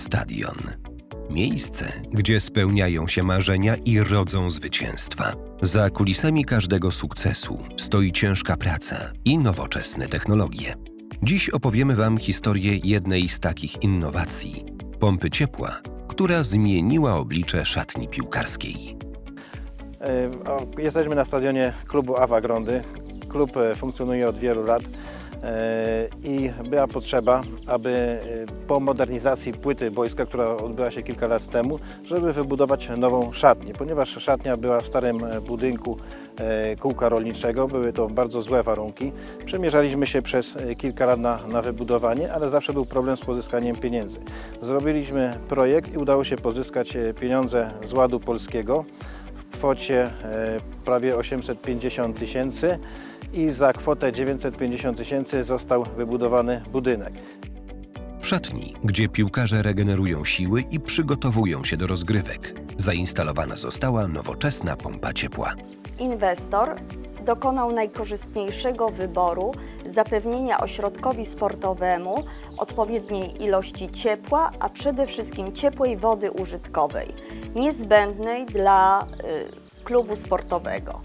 Stadion. Miejsce, gdzie spełniają się marzenia i rodzą zwycięstwa. Za kulisami każdego sukcesu stoi ciężka praca i nowoczesne technologie. Dziś opowiemy Wam historię jednej z takich innowacji pompy ciepła, która zmieniła oblicze szatni piłkarskiej. E, Jesteśmy na stadionie klubu Awa Grądy. Klub e, funkcjonuje od wielu lat e, i była potrzeba, aby e, po modernizacji płyty boiska, która odbyła się kilka lat temu, żeby wybudować nową szatnię, ponieważ szatnia była w starym e, budynku e, kółka rolniczego, były to bardzo złe warunki. Przemierzaliśmy się przez e, kilka lat na, na wybudowanie, ale zawsze był problem z pozyskaniem pieniędzy. Zrobiliśmy projekt i udało się pozyskać pieniądze z Ładu Polskiego kwocie e, prawie 850 tysięcy i za kwotę 950 tysięcy został wybudowany budynek. W szatni, gdzie piłkarze regenerują siły i przygotowują się do rozgrywek, zainstalowana została nowoczesna pompa ciepła. Inwestor dokonał najkorzystniejszego wyboru zapewnienia ośrodkowi sportowemu odpowiedniej ilości ciepła, a przede wszystkim ciepłej wody użytkowej, niezbędnej dla y, klubu sportowego.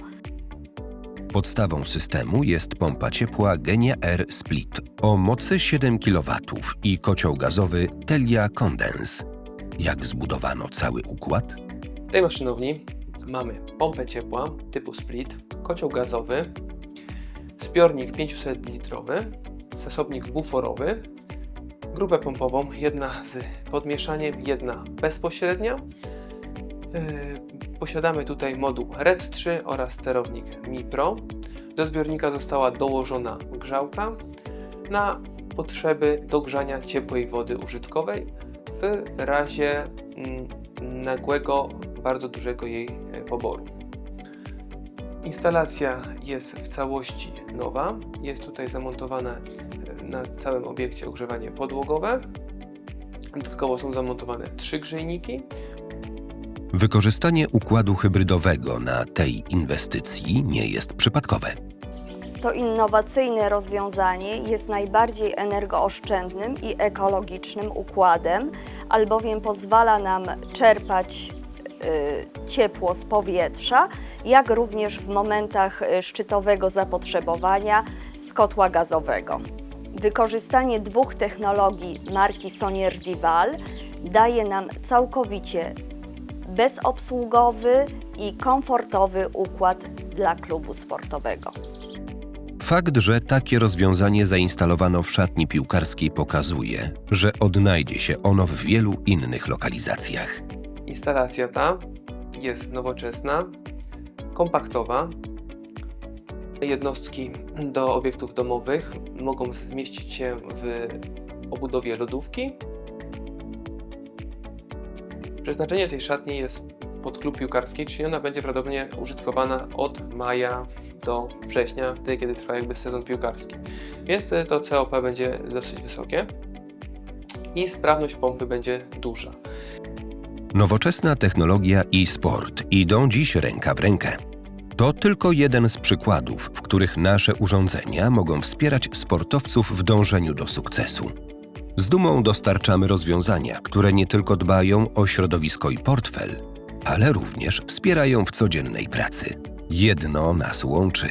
Podstawą systemu jest pompa ciepła Genia Air Split o mocy 7 kW i kocioł gazowy Telia Condens. Jak zbudowano cały układ? W tej maszynowni mamy pompę ciepła typu split, kocioł gazowy, zbiornik 500-litrowy, zasobnik buforowy, grupę pompową, jedna z podmieszaniem, jedna bezpośrednia. Yy, Posiadamy tutaj moduł RED 3 oraz sterownik Mi Pro. Do zbiornika została dołożona grzałka na potrzeby dogrzania ciepłej wody użytkowej w razie mm, nagłego, bardzo dużego jej e, poboru. Instalacja jest w całości nowa. Jest tutaj zamontowane e, na całym obiekcie ogrzewanie podłogowe. Dodatkowo są zamontowane trzy grzejniki. Wykorzystanie układu hybrydowego na tej inwestycji nie jest przypadkowe. To innowacyjne rozwiązanie jest najbardziej energooszczędnym i ekologicznym układem, albowiem pozwala nam czerpać ciepło z powietrza, jak również w momentach y, szczytowego zapotrzebowania z kotła gazowego. Wykorzystanie dwóch technologii marki Sonier Dival daje nam całkowicie bezobsługowy i komfortowy układ dla klubu sportowego. Fakt, że takie rozwiązanie zainstalowano w szatni piłkarskiej pokazuje, że odnajdzie się ono w wielu innych lokalizacjach. Instalacja ta jest nowoczesna, kompaktowa. Jednostki do obiektów domowych mogą zmieścić się w obudowie lodówki. Przeznaczenie tej szatni jest pod klub piłkarski, czyli ona będzie prawdopodobnie użytkowana od maja do września, wtedy kiedy trwa jakby sezon piłkarski. Więc e, to COP będzie dosyć wysokie i sprawność pompy będzie duża. Nowoczesna technologia i sport idą dziś ręka w rękę. To tylko jeden z przykładów, w których nasze urządzenia mogą wspierać sportowców w dążeniu do sukcesu. Z dumą dostarczamy rozwiązania, które nie tylko dbają o środowisko i portfel, ale również wspierają w codziennej pracy. Jedno nas łączy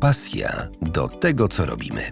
pasja do tego, co robimy.